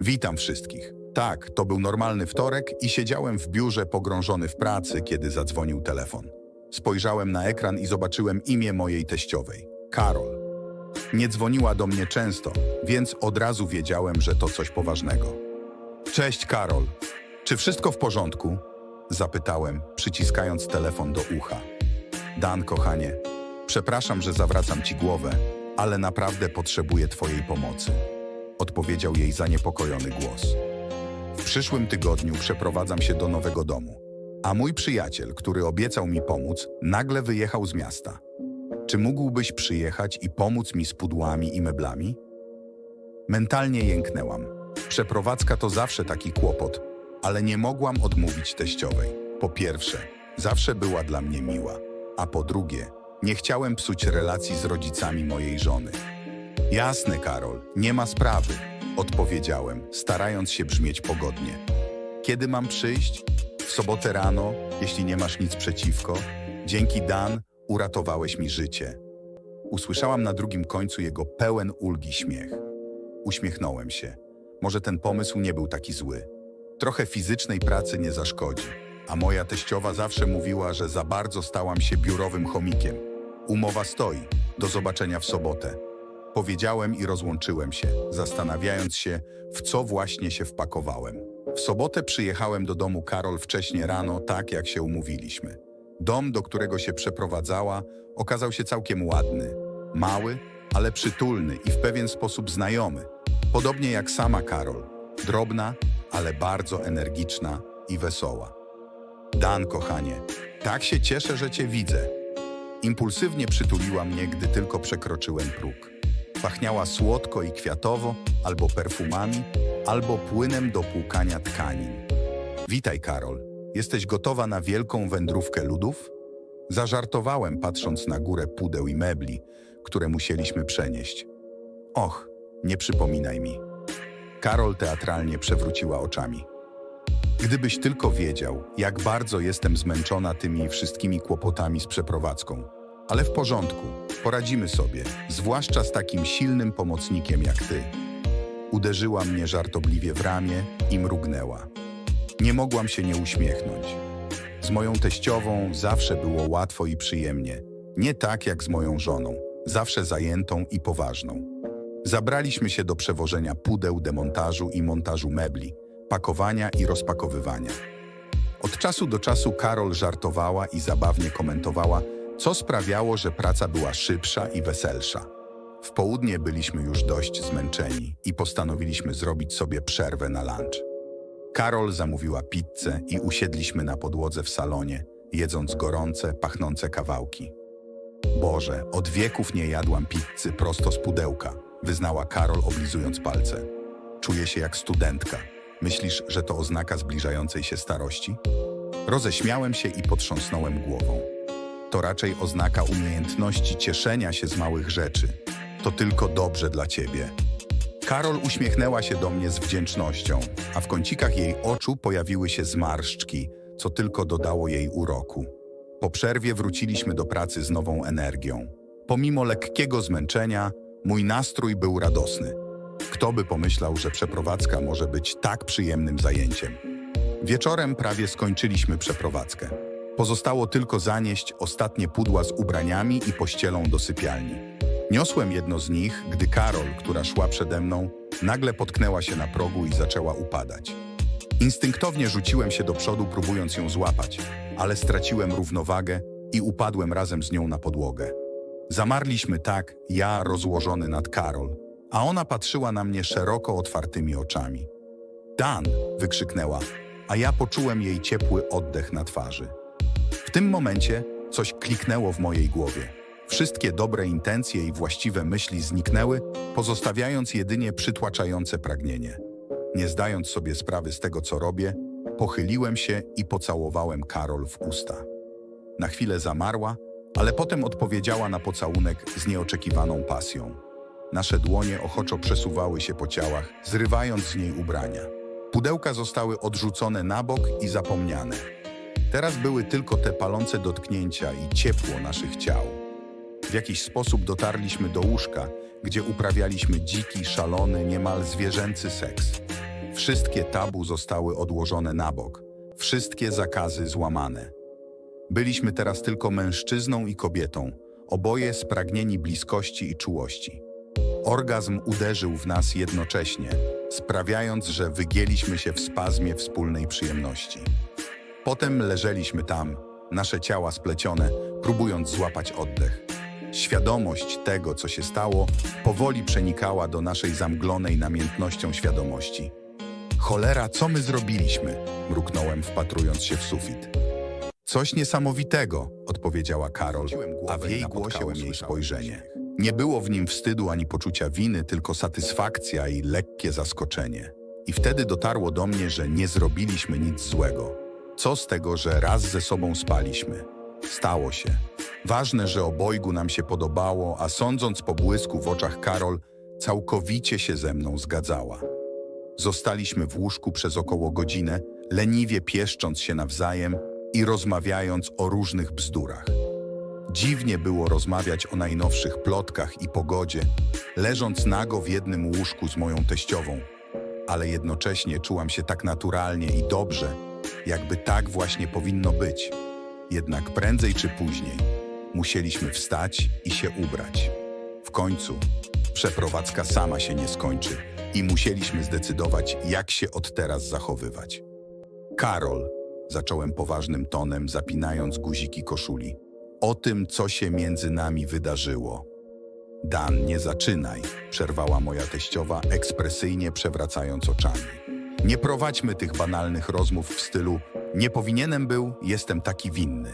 Witam wszystkich. Tak, to był normalny wtorek i siedziałem w biurze pogrążony w pracy, kiedy zadzwonił telefon. Spojrzałem na ekran i zobaczyłem imię mojej teściowej Karol. Nie dzwoniła do mnie często, więc od razu wiedziałem, że to coś poważnego. Cześć, Karol. Czy wszystko w porządku? Zapytałem, przyciskając telefon do ucha. Dan, kochanie, przepraszam, że zawracam ci głowę, ale naprawdę potrzebuję twojej pomocy. Odpowiedział jej zaniepokojony głos. W przyszłym tygodniu przeprowadzam się do nowego domu, a mój przyjaciel, który obiecał mi pomóc, nagle wyjechał z miasta. Czy mógłbyś przyjechać i pomóc mi z pudłami i meblami? Mentalnie jęknęłam. Przeprowadzka to zawsze taki kłopot, ale nie mogłam odmówić teściowej. Po pierwsze, zawsze była dla mnie miła, a po drugie, nie chciałem psuć relacji z rodzicami mojej żony. Jasne, Karol, nie ma sprawy, odpowiedziałem, starając się brzmieć pogodnie. Kiedy mam przyjść? W sobotę rano, jeśli nie masz nic przeciwko. Dzięki Dan uratowałeś mi życie. Usłyszałam na drugim końcu jego pełen ulgi śmiech. Uśmiechnąłem się. Może ten pomysł nie był taki zły. Trochę fizycznej pracy nie zaszkodzi, a moja teściowa zawsze mówiła, że za bardzo stałam się biurowym chomikiem. Umowa stoi. Do zobaczenia w sobotę. Powiedziałem i rozłączyłem się, zastanawiając się, w co właśnie się wpakowałem. W sobotę przyjechałem do domu Karol wcześnie rano, tak jak się umówiliśmy. Dom, do którego się przeprowadzała, okazał się całkiem ładny. Mały, ale przytulny i w pewien sposób znajomy. Podobnie jak sama Karol. Drobna, ale bardzo energiczna i wesoła. Dan, kochanie, tak się cieszę, że cię widzę. Impulsywnie przytuliła mnie, gdy tylko przekroczyłem próg. Pachniała słodko i kwiatowo, albo perfumami, albo płynem do płukania tkanin. Witaj, Karol. Jesteś gotowa na wielką wędrówkę ludów? Zażartowałem, patrząc na górę pudeł i mebli, które musieliśmy przenieść. Och, nie przypominaj mi. Karol teatralnie przewróciła oczami. Gdybyś tylko wiedział, jak bardzo jestem zmęczona tymi wszystkimi kłopotami z przeprowadzką. Ale w porządku, poradzimy sobie, zwłaszcza z takim silnym pomocnikiem jak ty. Uderzyła mnie żartobliwie w ramię i mrugnęła. Nie mogłam się nie uśmiechnąć. Z moją teściową zawsze było łatwo i przyjemnie. Nie tak jak z moją żoną, zawsze zajętą i poważną. Zabraliśmy się do przewożenia pudeł, demontażu i montażu mebli, pakowania i rozpakowywania. Od czasu do czasu Karol żartowała i zabawnie komentowała, co sprawiało, że praca była szybsza i weselsza. W południe byliśmy już dość zmęczeni i postanowiliśmy zrobić sobie przerwę na lunch. Karol zamówiła pizzę i usiedliśmy na podłodze w salonie, jedząc gorące, pachnące kawałki. Boże, od wieków nie jadłam pizzy prosto z pudełka, wyznała Karol oblizując palce. Czuję się jak studentka. Myślisz, że to oznaka zbliżającej się starości? Roześmiałem się i potrząsnąłem głową. To raczej oznaka umiejętności cieszenia się z małych rzeczy. To tylko dobrze dla ciebie. Karol uśmiechnęła się do mnie z wdzięcznością, a w kącikach jej oczu pojawiły się zmarszczki, co tylko dodało jej uroku. Po przerwie wróciliśmy do pracy z nową energią. Pomimo lekkiego zmęczenia, mój nastrój był radosny. Kto by pomyślał, że przeprowadzka może być tak przyjemnym zajęciem? Wieczorem prawie skończyliśmy przeprowadzkę. Pozostało tylko zanieść ostatnie pudła z ubraniami i pościelą do sypialni. Niosłem jedno z nich, gdy Karol, która szła przede mną, nagle potknęła się na progu i zaczęła upadać. Instynktownie rzuciłem się do przodu, próbując ją złapać, ale straciłem równowagę i upadłem razem z nią na podłogę. Zamarliśmy tak, ja rozłożony nad Karol, a ona patrzyła na mnie szeroko otwartymi oczami. Dan! wykrzyknęła, a ja poczułem jej ciepły oddech na twarzy. Tym momencie coś kliknęło w mojej głowie. Wszystkie dobre intencje i właściwe myśli zniknęły, pozostawiając jedynie przytłaczające pragnienie. Nie zdając sobie sprawy z tego, co robię, pochyliłem się i pocałowałem Karol w usta. Na chwilę zamarła, ale potem odpowiedziała na pocałunek z nieoczekiwaną pasją. Nasze dłonie ochoczo przesuwały się po ciałach, zrywając z niej ubrania. Pudełka zostały odrzucone na bok i zapomniane. Teraz były tylko te palące dotknięcia i ciepło naszych ciał. W jakiś sposób dotarliśmy do łóżka, gdzie uprawialiśmy dziki, szalony, niemal zwierzęcy seks. Wszystkie tabu zostały odłożone na bok, wszystkie zakazy złamane. Byliśmy teraz tylko mężczyzną i kobietą, oboje spragnieni bliskości i czułości. Orgazm uderzył w nas jednocześnie, sprawiając, że wygięliśmy się w spazmie wspólnej przyjemności. Potem leżeliśmy tam, nasze ciała splecione, próbując złapać oddech. Świadomość tego, co się stało, powoli przenikała do naszej zamglonej namiętnością świadomości. Cholera, co my zrobiliśmy? mruknąłem, wpatrując się w sufit. Coś niesamowitego, odpowiedziała Karol, a w jej głosie jej spojrzenie. Nie było w nim wstydu ani poczucia winy, tylko satysfakcja i lekkie zaskoczenie. I wtedy dotarło do mnie, że nie zrobiliśmy nic złego. Co z tego, że raz ze sobą spaliśmy? Stało się. Ważne, że obojgu nam się podobało, a sądząc po błysku w oczach Karol, całkowicie się ze mną zgadzała. Zostaliśmy w łóżku przez około godzinę, leniwie pieszcząc się nawzajem i rozmawiając o różnych bzdurach. Dziwnie było rozmawiać o najnowszych plotkach i pogodzie, leżąc nago w jednym łóżku z moją teściową, ale jednocześnie czułam się tak naturalnie i dobrze, jakby tak właśnie powinno być. Jednak prędzej czy później musieliśmy wstać i się ubrać. W końcu przeprowadzka sama się nie skończy i musieliśmy zdecydować, jak się od teraz zachowywać. Karol, zacząłem poważnym tonem, zapinając guziki koszuli, o tym, co się między nami wydarzyło. Dan, nie zaczynaj, przerwała moja teściowa, ekspresyjnie przewracając oczami. Nie prowadźmy tych banalnych rozmów w stylu nie powinienem był, jestem taki winny.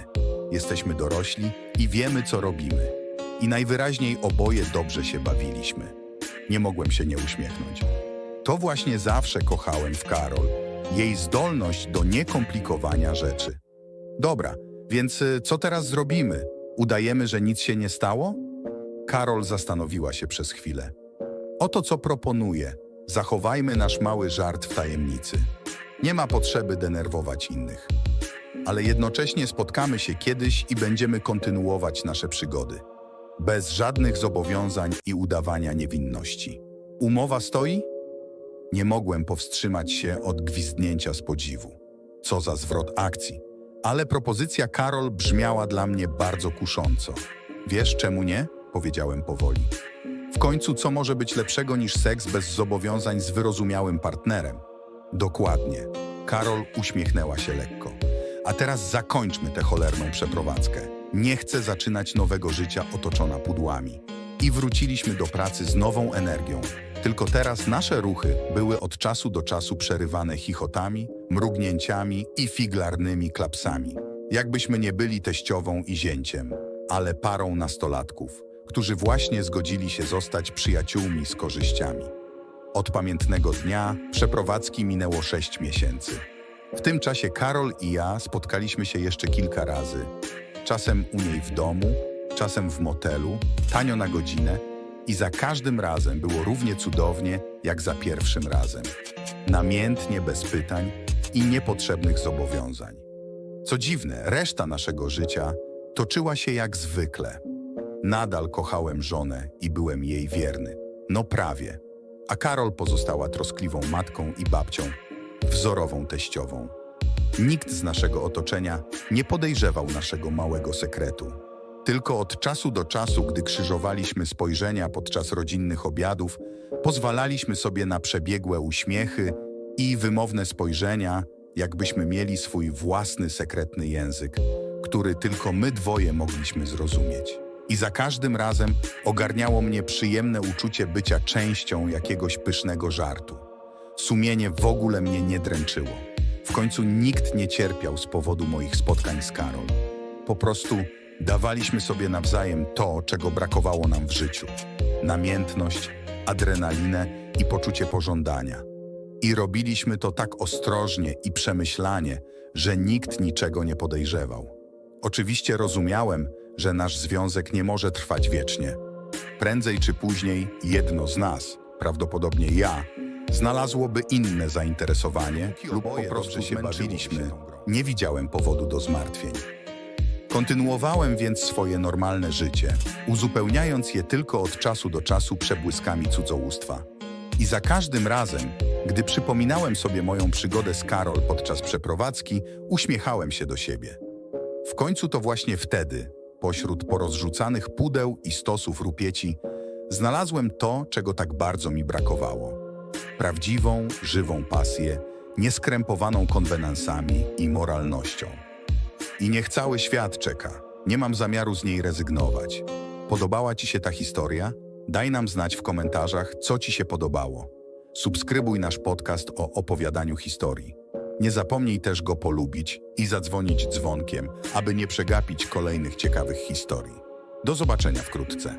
Jesteśmy dorośli i wiemy, co robimy. I najwyraźniej oboje dobrze się bawiliśmy. Nie mogłem się nie uśmiechnąć. To właśnie zawsze kochałem w Karol. Jej zdolność do niekomplikowania rzeczy. Dobra, więc y, co teraz zrobimy? Udajemy, że nic się nie stało? Karol zastanowiła się przez chwilę. Oto co proponuję. Zachowajmy nasz mały żart w tajemnicy. Nie ma potrzeby denerwować innych. Ale jednocześnie spotkamy się kiedyś i będziemy kontynuować nasze przygody. Bez żadnych zobowiązań i udawania niewinności. Umowa stoi? Nie mogłem powstrzymać się od gwizdnięcia z podziwu. Co za zwrot akcji. Ale propozycja Karol brzmiała dla mnie bardzo kusząco. Wiesz czemu nie? Powiedziałem powoli. W końcu co może być lepszego niż seks bez zobowiązań z wyrozumiałym partnerem? Dokładnie. Karol uśmiechnęła się lekko. A teraz zakończmy tę cholerną przeprowadzkę. Nie chcę zaczynać nowego życia otoczona pudłami. I wróciliśmy do pracy z nową energią. Tylko teraz nasze ruchy były od czasu do czasu przerywane chichotami, mrugnięciami i figlarnymi klapsami. Jakbyśmy nie byli teściową i zięciem, ale parą nastolatków, którzy właśnie zgodzili się zostać przyjaciółmi z korzyściami. Od pamiętnego dnia przeprowadzki minęło sześć miesięcy. W tym czasie Karol i ja spotkaliśmy się jeszcze kilka razy. Czasem u niej w domu, czasem w motelu, tanio na godzinę i za każdym razem było równie cudownie jak za pierwszym razem. Namiętnie, bez pytań i niepotrzebnych zobowiązań. Co dziwne, reszta naszego życia toczyła się jak zwykle. Nadal kochałem żonę i byłem jej wierny. No prawie. A Karol pozostała troskliwą matką i babcią, wzorową teściową. Nikt z naszego otoczenia nie podejrzewał naszego małego sekretu. Tylko od czasu do czasu, gdy krzyżowaliśmy spojrzenia podczas rodzinnych obiadów, pozwalaliśmy sobie na przebiegłe uśmiechy i wymowne spojrzenia, jakbyśmy mieli swój własny sekretny język, który tylko my dwoje mogliśmy zrozumieć. I za każdym razem ogarniało mnie przyjemne uczucie bycia częścią jakiegoś pysznego żartu. Sumienie w ogóle mnie nie dręczyło. W końcu nikt nie cierpiał z powodu moich spotkań z Karol. Po prostu dawaliśmy sobie nawzajem to, czego brakowało nam w życiu. Namiętność, adrenalinę i poczucie pożądania. I robiliśmy to tak ostrożnie i przemyślanie, że nikt niczego nie podejrzewał. Oczywiście rozumiałem, że nasz związek nie może trwać wiecznie. Prędzej czy później jedno z nas, prawdopodobnie ja, znalazłoby inne zainteresowanie lub po prostu się bawiliśmy. Nie widziałem powodu do zmartwień. Kontynuowałem więc swoje normalne życie, uzupełniając je tylko od czasu do czasu przebłyskami cudzołóstwa. I za każdym razem, gdy przypominałem sobie moją przygodę z Karol podczas przeprowadzki, uśmiechałem się do siebie. W końcu to właśnie wtedy, pośród porozrzucanych pudeł i stosów rupieci, znalazłem to, czego tak bardzo mi brakowało. Prawdziwą, żywą pasję, nieskrępowaną konwenansami i moralnością. I niech cały świat czeka. Nie mam zamiaru z niej rezygnować. Podobała Ci się ta historia? Daj nam znać w komentarzach, co Ci się podobało. Subskrybuj nasz podcast o opowiadaniu historii. Nie zapomnij też go polubić i zadzwonić dzwonkiem, aby nie przegapić kolejnych ciekawych historii. Do zobaczenia wkrótce.